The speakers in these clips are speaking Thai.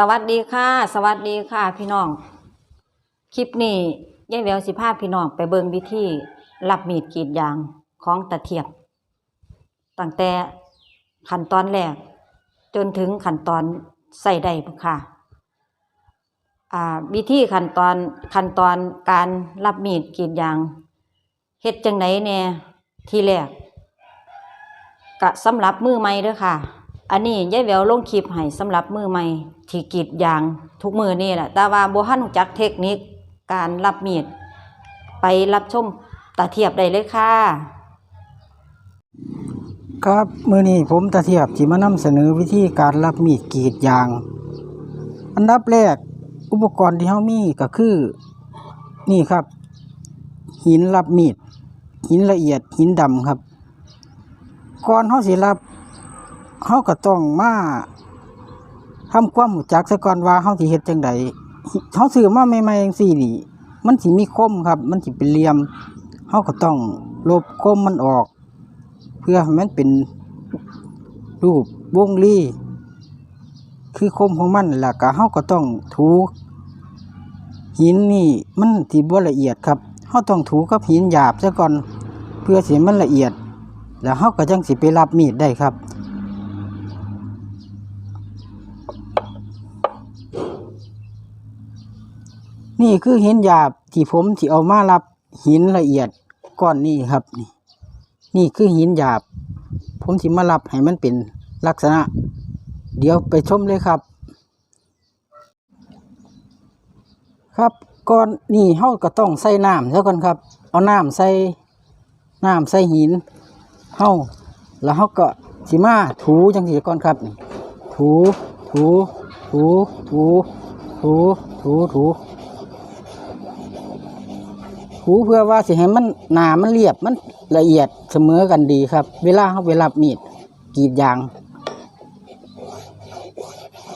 สวัสดีค่ะ สวัสดีค่ะ พี่น้อง คลิปนี้ยายแหววสิพาพี่น้องไปเบิงวิธีรับมีดกรีดยางของตะเทียบตั้งแต่ขั้นตอนแรก จนถึงขั้นตอนใส่ได้ค่ะอ่าวิธีขั้นตอนขั้นตอนการรับมีดกรีดยางเฮ็ดจังไดแน่ที่แรกกะสำหรับมือใหม่เด้อค่ะ อันนี้ยายแววลงคลิปให้สำหรับมือใหม่ที่กรีดยางทุกมือนี่แหละแต่ว่าบ่ทันจักเทคนิคการรับมีด ไปรับชมตาเทียบได้เลยค่ะ ครับมือนี้ผมตะเทียบที่มานำเสนอวิธีการรับมีดกรีดยาง อันดับแรกอุปกรณ์ที่เฮามีก็คือ นี่ครับ หินรับมีด หินละเอียดหินดำครับ ก่อนเฮาสิรับ เฮาก็ต้องมาทำความรู้จักซะก่อนว่าเฮาสิเฮ็ดจังไดเฮาซื้อมาใหม่ๆจังซี่นี่ มันสิมีคมครับ มันสิเป็นเหลี่ยมเฮาก็ต้องลบคมมันออก เพื่อให้มันเป็นรูปวงรีคือคมของมันแล้วก็เฮาก็ต้องถูหินนี่มันสิบ่ละเอียดครับเฮาต้องถูกับหินหยาบซะก่อน เพื่อสิมันละเอียด แล้วเฮาก็จังสิไปรับมีดได้ครับ นี่คือหินหยาบที่ผมที่เอามารับหินละเอียดก้อนนี้ครับนี่ นี่คือหินหยาบ ผมสิมารับให้มันเป็นลักษณะ เดี๋ยวไปชมเลยครับ ครับก่อนนี่เฮาก็ต้องใส่น้ำซะก่อนครับ เอาน้ำใส่น้ำใส่หินเฮาแล้วเฮาก็สิมาถูจังซี่ก่อนครับนี่ถูถูถูถูถูถูถู ถูเพื่อว่าสิให้มันหนามันเรียบมันละเอียดเสมอกันดีครับ เวลาเฮาไปรับมีดกรีดยาง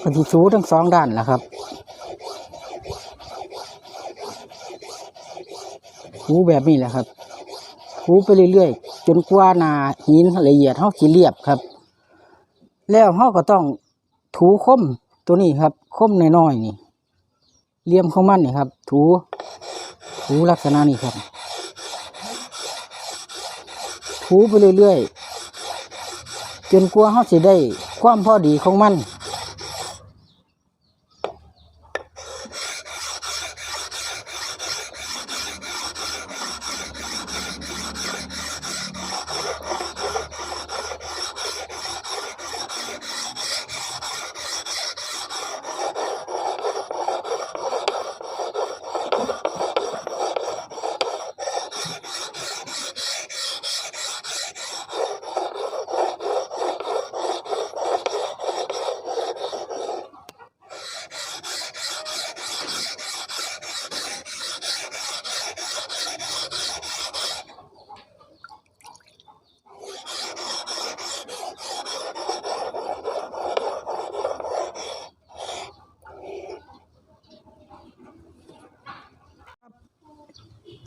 ก็สิถูทั้งสองด้านแหละครับถูแบบนี้แหละครับถูไปเรื่อยๆ จนกว่านาหินละเอียดเฮาสิเรียบครับ แล้วเฮาก็ต้องถูคมตัวนี้ครับ คมน้อยๆนี่เลี่ยมของมันนี่ครับ ถู ถูลักษณะนี้ครับถูไปเรื่อยๆจนกว่าเขาสิได้ ความพอดีของมัน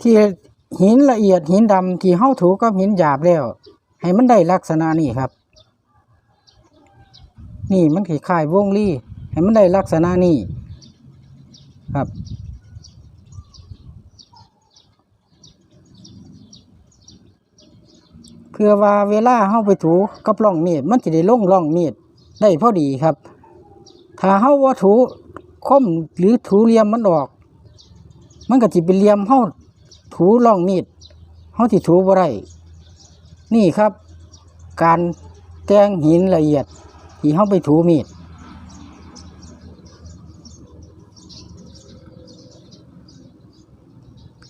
ที่หินละเอียดหินดำที่เฮาถูกับหินหยาบแล้ว ให้มันได้ลักษณะนี้ครับ นี่มันคล้ายวงลี่ ให้มันได้ลักษณะนี้ครับ เพื่อว่าเวลาเฮาไปถูกับร่องมีดมันจะได้ล่งร่องมีดได้พอดีครับ ถ้าเฮาว่าถูคมหรือถูเหลี่ยมมันออก มันก็จะเป็นเหลี่ยมเฮา ถูร่องมีดเฮาที่ถูบ่ได้นี่ครับ การแกงหินละเอียด ที่เฮาไปถูมีด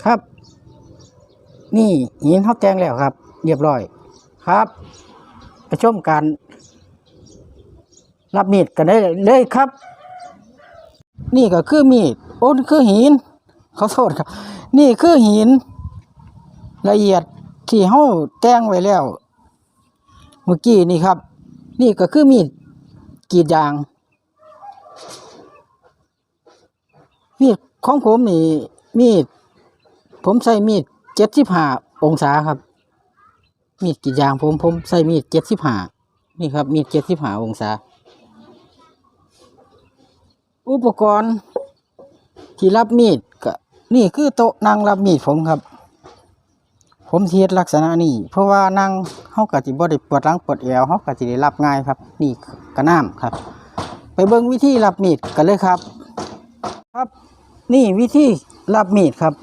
ครับ นี่หินเฮาแกงแล้วครับ เรียบร้อยครับไปชมการรับมีดกันได้เลยครับ นี่ก็คือมีดโอ้นคือหิน เขาโทษครับ นี่คือหิน ละเอียดที่เฮาแต่งไว้แล้ว เมื่อกี้นี่ครับ นี่ก็คือมีดกรีดยาง มีดของผมนี่ มีด ผมใส่มีดเจ็ดสิบห้าองศาครับ มีดกรีดยางผมผมใส่มีดเจ็ดสิบห้านี่ครับ มีดเจ็ดสิบห้าองศา อุปกรณ์ที่รับมีด นี่คือโต๊ะนั่งรับมีดผมครับ ผมสิเฮ็ดลักษณะนี้ เพราะว่านั่งเฮาก็สิบ่ได้ปวดหลังปวดเอวเฮาก็สิได้รับง่ายครับ นี่กระน้ำครับ ไปเบิ่งวิธีรับมีดกันเลยครับ ครับ นี่วิธีรับมีดครับ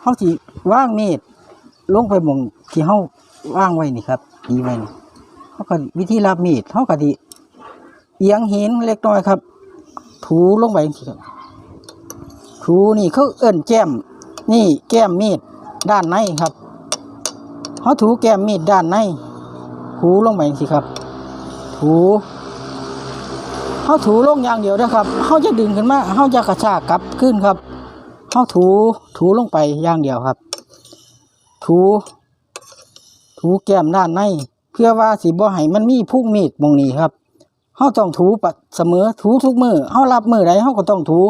เฮาสิว่างมีดลงไปมองที่เฮาว่างไว้นี่ครับดีไว้นี่เฮาก็วิธีรับมีดเฮาก็สิเอียงหินเล็กน้อยครับ ถูลงไปจังซี่ ครับถูนี่เขาเอิ้นแก้ม นี่แก้มมีดด้านในครับเขาถูแก้มมีดด้านในถูลงไปสิครับ ถูเขาถูลงอย่างเดียวนะครับเขาจะดึงขึ้นมาเขาจะกระชากกลับขึ้นครับเขาถูถูลงไปอย่างเดียวครับ ถู ถูแก้มด้านในเพื่อว่าสิบ่ให้มันมีพุ่งมีดมองนี้ครับเขาต้องถูปะเสมอถูทุกมือเขารับมือใดเขาก็ต้องถู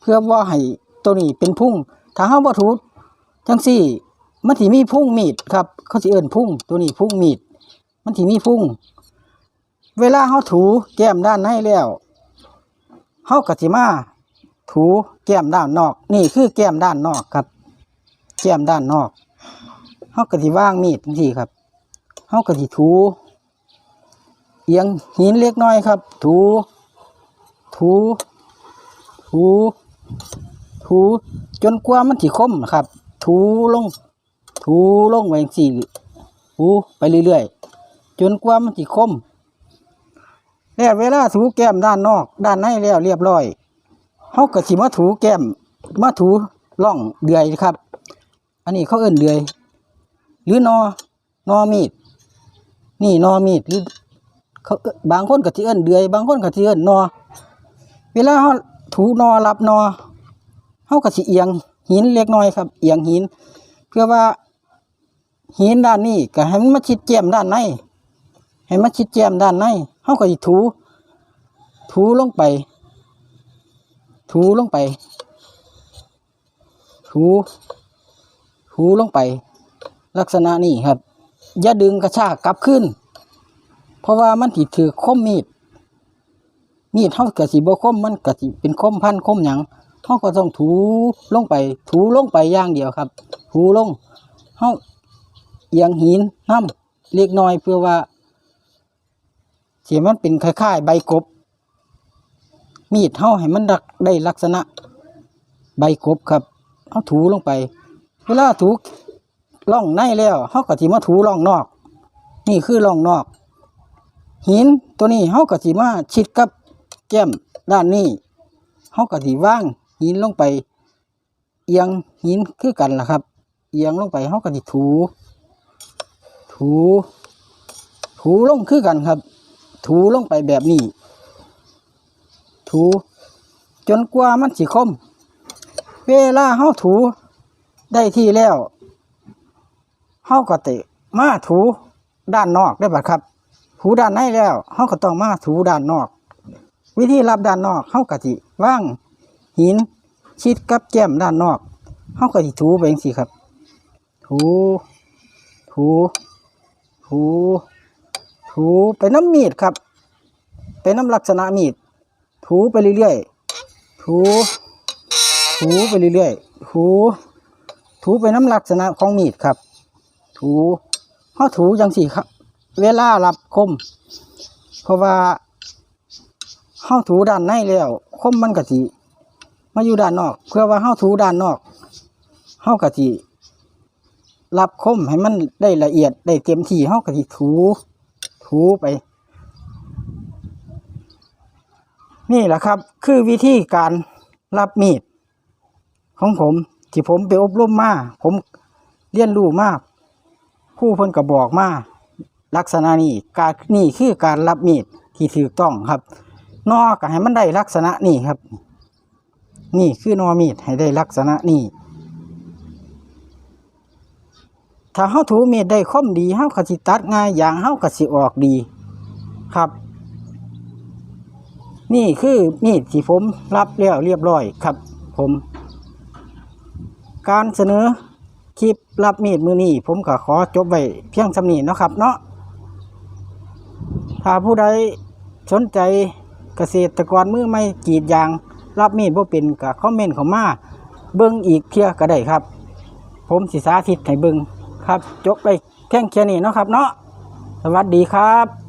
เพื่อว่าให้ตัวนี้เป็นพุ่งถ้าเฮาบ่ถูจังซี่มันสิมีพุ่งมีดครับ เขาสิเอิ้นพุ่งตัวนี้พุ่งมีด มันสิมีพุ่ง เวลาเฮาถูแก้มด้านในแล้วเฮาก็สิมาถูแก้มด้านนอก นี่คือแก้มด้านนอกครับ แก้มด้านนอกเฮาก็สิวางมีดจังซี่ครับเฮาก็สิถูเอียงหินเล็กน้อยครับ ถู ถู ถู ถูจนกว่ามันสิคมนะครับ ถูลง ถูลงไปจังซี่ถูไปเรื่อยๆ จนกว่ามันสิคมแล้วเวลาถูแก้มด้านนอก ด้านในแล้วเรียบร้อยเฮาก็สิมาถูแก้มมาถูร่องเดือยครับ อันนี้เขาเอิ้นเดือย หรือนอนอมีด นี่นอมีดหรือเขาบางคนก็สิเอิ้นเดือย บางคนก็สิเอิ้นนอ เวลาเฮา ถูนอรับนอเฮาก็สิเอียงหินเล็กน้อยครับ เอียงหิน เพื่อว่าหินด้านนี้ก็ให้มันมาชิดแก้มด้านในให้มันชิดแก้มด้านในเฮาก็สิถู ถูลงไป ถูลงไป ถูถูลงไป ลักษณะนี้ครับ อย่าดึงกระชากกลับขึ้น เพราะว่ามันสิถือคมมีด มีดเฮาก็สิบ่คมมันก็สิเป็นคมพันคมหยังเฮาก็ต้องถูลงไป ถูลงไปอย่างเดียวครับ ถูลงเฮาเอียงหินน้ำเล็กน้อยเพื่อว่าเสิมันเป็นคล้ายๆใบกบ มีดเฮาให้มันดักได้ลักษณะ ใบกบครับเฮาถูลงไป เวลาถูล่องในแล้วเฮาก็สิมาถูล่องนอก นี่คือล่องนอก หินตัวนี้เฮาก็สิมาชิดกับ แก้มด้านนี้เฮาก็สิว่างหินลงไป เอียงหินคือกันล่ะครับ เอียงลงไปเฮาก็สิถู ถู ถูลงคือกันครับ ถูลงไปแบบนี้ ถู จนกว่ามันสิคม เวลาเฮาถูได้ที่แล้วเฮาก็เตะมาถูด้านนอกได้บัดครับ ถูด้านในแล้วเฮาก็ต้องมาถูด้านนอก วิธีรับด้านนอกเฮาก็สิว่างหินชิดกับแก้มด้านนอกเฮาก็สิถูไปจังซี่ครับ ถูถูถูถูไปน้ำมีดครับ ไปน้ำลักษณะมีด ถูไปเรื่อยๆถูถูไปเรื่อยๆถูถูไปน้ำลักษณะของมีดครับ ถูเขาถูจังสี่ครับ เวลารับคม เพราะว่า เขาถูด้านในแล้วคมมันกะสิมาอยู่ด้านนอก เพื่อว่าเขาถูด้านนอกเขากะสิรับคมให้มันได้ละเอียดได้เต็มที่เขากะสิถู ถูไป นี่แหละครับ คือวิธีการรับมีด ของผม ที่ผมไปอบรมมาผมเรียนรู้มากผู้เพิ่นก็บอกมาลักษณะนี้การนี่คือการรับมีดที่ถูกต้องครับ นอก็ให้มันได้ลักษณะนี้ครับ นี่คือนอมีดให้ได้ลักษณะนี้ถ้าเฮาถูมีดได้คมดีเฮาก็สิตัดง่ายอย่างเฮาก็สิออกดีครับ นี่คือมีดที่ผมรับแล้วเรียบร้อยครับ ผม การเสนอคลิปรับมีดมือนี้ผมก็ขอจบไว้เพียงสำนีเนาะครับ เนาะถ้าผู้ใดสนใจ เกษตรกรมือไม่กรีดยาง รับมีดบ่เป็นก็คอมเมนต์เข้ามาเบิ้งอีกเที่ยก็ได้ครับ ผมสิสาธิตให้เบิ้งครับ จบไปแค่แค่นี้เนาะครับเนาะสวัสดีครับ